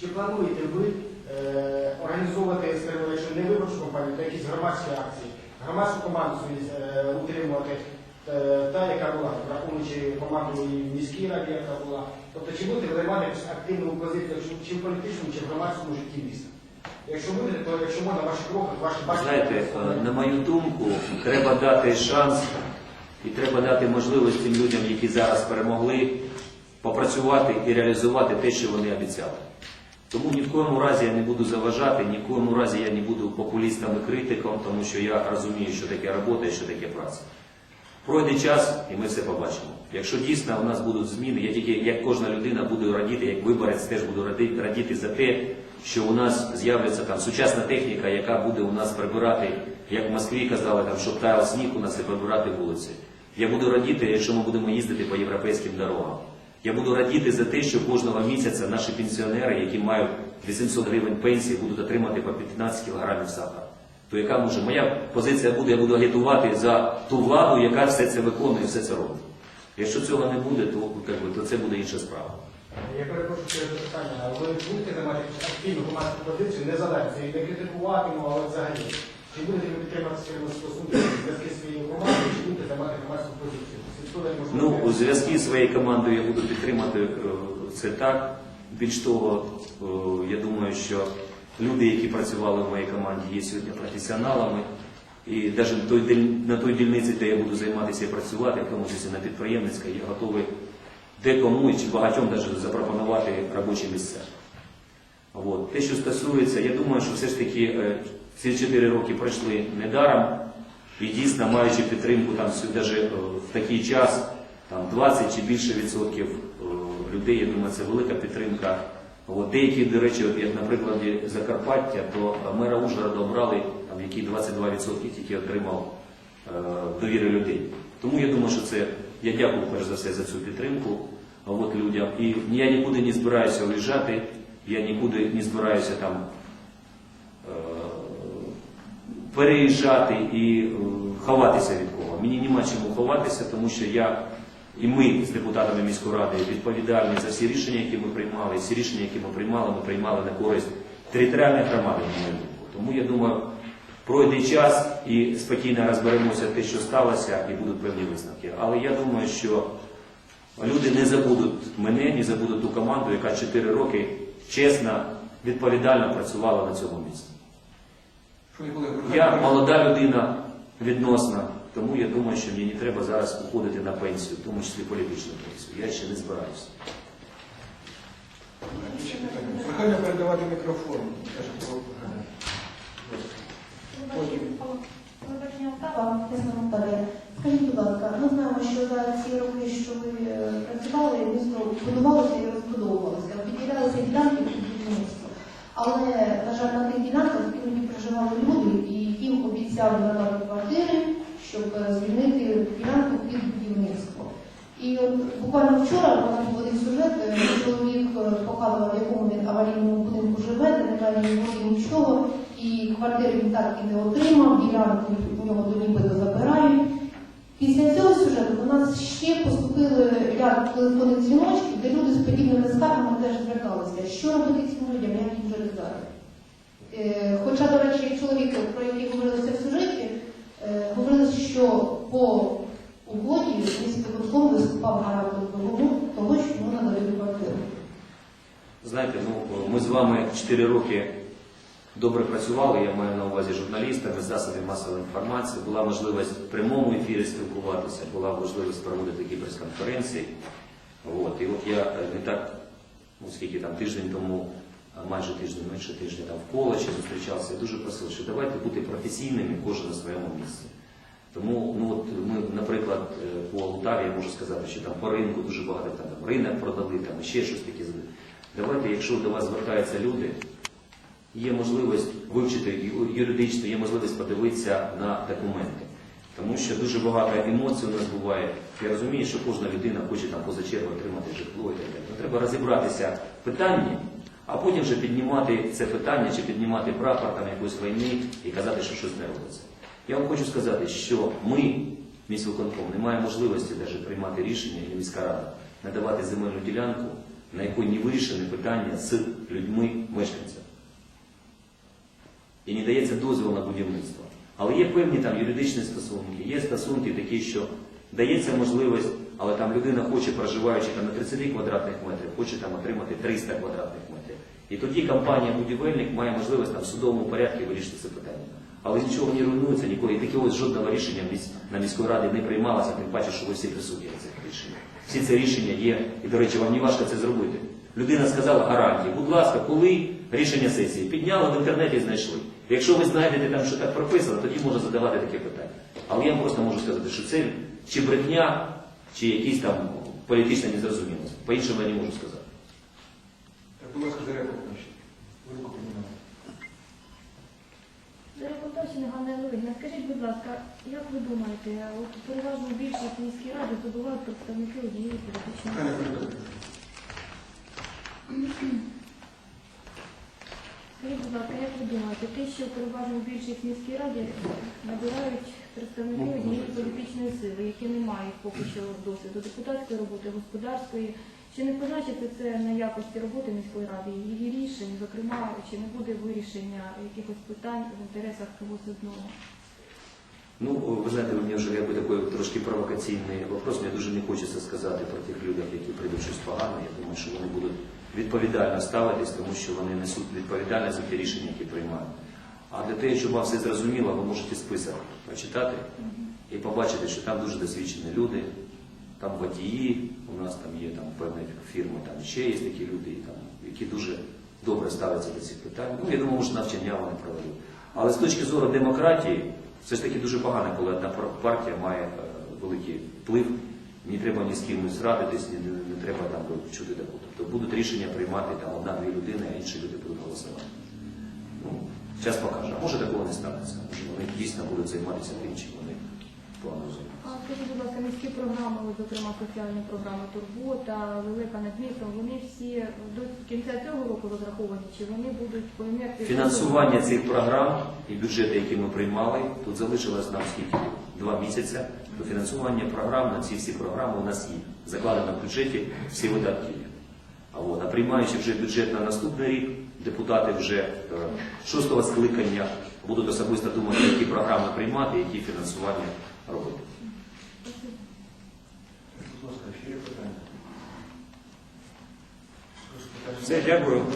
Чи плануєте ви е, організовувати, скажімо, якщо не виборчу кампанію, то якісь громадські акції, громадську команду е, утримувати, е, та, яка була, враховуючи команду і в міській раді, яка була. Тобто, чи будете займати якусь активну позицію, чи- чи в політичному, чи в громадському житті міста? Якщо будете, то якщо можна, ваші кроки, ваші бачення. Знаєте, е, на мою думку, треба дати шанс і треба дати можливість тим людям, які зараз перемогли, попрацювати і реалізувати те, що вони обіцяли. Тому ні в коєму разі я не буду заважати, ні в коєму разі я не буду популістом і критиком, тому що я розумію, що таке робота і що таке праця. Пройде час, і ми все побачимо. Якщо дійсно у нас будуть зміни, я тільки як кожна людина буду радіти, як виборець теж буду радіти за те, що у нас з'являться там сучасна техніка, яка буде у нас прибирати, як в Москві казали, там, щоб таяв сніг у нас і прибирати вулиці. Я буду радіти, якщо ми будемо їздити по європейським дорогам. Я буду радіти за те, що кожного місяця наші пенсіонери, які мають 800 гривень пенсії, будуть отримати по 15 кілограмів сахара. То яка може моя позиція буде, я буду агітувати за ту владу, яка все це виконує, все це робить. Якщо цього не буде, то, би, то це буде інша справа. Я перепрошую через запитання, а ви будете займати активну громадську позицію, не залежно, не критикуватиму, але взагалі. Чи будете ви підтримати свої стосунки зв'язки зі своєю командою, чи будете займати громадську позицію? Ну, у зв'язку з своєю командою я буду підтримати е, це так. Більш того, е, я думаю, що люди, які працювали в моїй команді, є сьогодні професіоналами. І навіть на той, діль- на той дільниці, де я буду займатися і працювати, в тому числі на підприємницькій, я готовий декому чи багатьом навіть запропонувати робочі місця. От. Те, що стосується, я думаю, що все ж таки е, ці 4 роки пройшли недаром, і дійсно, маючи підтримку там навіть в такий час, там 20 чи більше відсотків е, людей, я думаю, це велика підтримка. От деякі, до речі, от як на прикладі Закарпаття, то мера Ужгорода обрали, там, який 22% тільки отримав е, довіри людей. Тому я думаю, що це я дякую перш за все за цю підтримку от людям. І я нікуди не збираюся уїжджати, я нікуди не збираюся там е, переїжджати і е, ховатися від кого. Мені нема чому ховатися, тому що я і ми з депутатами міської ради відповідальні за всі рішення, які ми приймали. Всі рішення, які ми приймали, ми приймали на користь територіальної громади. Тому я думаю, пройде час і спокійно розберемося те, що сталося, і будуть певні висновки. Але я думаю, що люди не забудуть мене, не забудуть ту команду, яка 4 роки чесно, відповідально працювала на цьому місці. Я молода людина відносно, тому я думаю, що мені не треба зараз уходити на пенсію, в тому числі політичну пенсію. Я ще не збираюся. Прохання передавати мікрофон. Скажіть, будь ласка, ми знаємо, що за ці роки, що ви е, працювали, місто будувалося і розбудовувалося, виділялися ділянки під будівництво. Але, на жаль, на тих ділянках іноді проживали люди, і їм обіцяли надати квартири, щоб е, звільнити ділянку під будівництво. І от буквально вчора у нас був один сюжет, е, чоловік е, показував, в якому він аварійному будинку живе, де немає ні нічого, і квартири він так і не отримав, ділянку у нього до нібито забирають. Після цього сюжету до нас ще поступили ряд телефонних дзвіночків, де люди з подібними скаргами теж зверталися. Що робити цим людям, як їм жити зараз? Е, Хоча, до речі, чоловік, про який говорилося в сюжеті, е, говорилося, що по угоді міський виконком виступав гарантом того, що можна дати квартиру. Знаєте, ну ми з вами 4 роки добре працювали, я маю на увазі журналістами, засобів масової інформації. Була можливість в прямому ефірі спілкуватися, була можливість проводити такі прес-конференції. От, і от я е, не так, ну скільки там тиждень тому, майже тиждень, менше тижня там в коледжі зустрічався, я дуже просив, що давайте бути професійними, кожен на своєму місці. Тому, ну от ми, наприклад, е, по Полтаві я можу сказати, що там по ринку дуже багато там, ринок продали, там ще щось таке. Давайте, якщо до вас звертаються люди, є можливість вивчити юридично, є можливість подивитися на документи. Тому що дуже багато емоцій у нас буває. Я розумію, що кожна людина хоче там поза чергу отримати житло і так далі. Ну, треба розібратися в питанні, а потім вже піднімати це питання чи піднімати прапор там якоїсь війни і казати, що щось не робиться. Я вам хочу сказати, що ми, міськвиконком, не маємо можливості навіть приймати рішення і міська рада надавати земельну ділянку на якій не вирішені питання з людьми мешканцями. І не дається дозвіл на будівництво. Але є певні там юридичні стосунки, є стосунки такі, що дається можливість, але там людина хоче, проживаючи там на 30 квадратних метрів, хоче там отримати 300 квадратних метрів. І тоді компанія-будівельник має можливість там в судовому порядку вирішити це питання. Але нічого не руйнується, ніколи. І таке ось жодного рішення на міській раді не приймалося, тим паче, що ви всі присутні на цих рішеннях. Всі ці рішення є, і, до речі, вам не важко це зробити. Людина сказала гарантії. Будь ласка, коли рішення сесії підняли в інтернеті знайшли. Якщо ви знайдете там, що так прописано, тоді можна задавати таке питання. Але я просто можу сказати, що це чи брехня, чи якісь там політична незрозумілість. По-іншому я не можу сказати. Руку піднімаю. За репортажі Ганна Левина, скажіть, будь ласка, як ви думаєте, от переважно більшість міській ради то бувають представники однієї політичної сили. Скажіть, будь ласка, як ви думаєте, те, що переважно більшість міській раді набирають представники однієї політичної сили, які не мають поки що досвіду депутатської роботи, господарської, чи не позначиться це на якості роботи міської ради, її рішень, зокрема, чи не буде вирішення якихось питань в інтересах когось одного? Ну, ви знаєте, у мене вже якби такий трошки провокаційний вопрос. Мені дуже не хочеться сказати про тих людей, які прийдуть щось погане. Я думаю, що вони будуть відповідально ставитись, тому що вони несуть відповідальність за ті рішення, які приймають. А для того, щоб вам все зрозуміло, ви можете список прочитати і побачити, що там дуже досвідчені люди, там водії, у нас там є там певні фірми, там ще є такі люди, там, які дуже добре ставляться до цих питань. Ну, я думаю, може навчання вони проведуть. Але з точки зору демократії, все ж таки дуже погано, коли одна партія має е, великий вплив. Не треба ні з кимось радитись, ні, не, не треба там чути таку. Тобто будуть рішення приймати там одна-дві людини, а інші люди будуть голосувати. Ну, час покаже. А може такого не станеться. Може вони дійсно будуть займатися тим, чим вони. А скажіть, будь ласка, міські програми, зокрема соціальні програми Турбота, Велика над містом, вони всі до кінця цього року розраховані, чи вони будуть по інерції? Фінансування цих програм і бюджети, які ми приймали, тут залишилось нам скільки? Два місяці. То фінансування програм на ці всі програми у нас є. Закладено в бюджеті, всі видатки є. А, от, а приймаючи вже бюджет на наступний рік, депутати вже е, шостого скликання будуть особисто думати, які програми приймати, які фінансування питання. Все, дякую.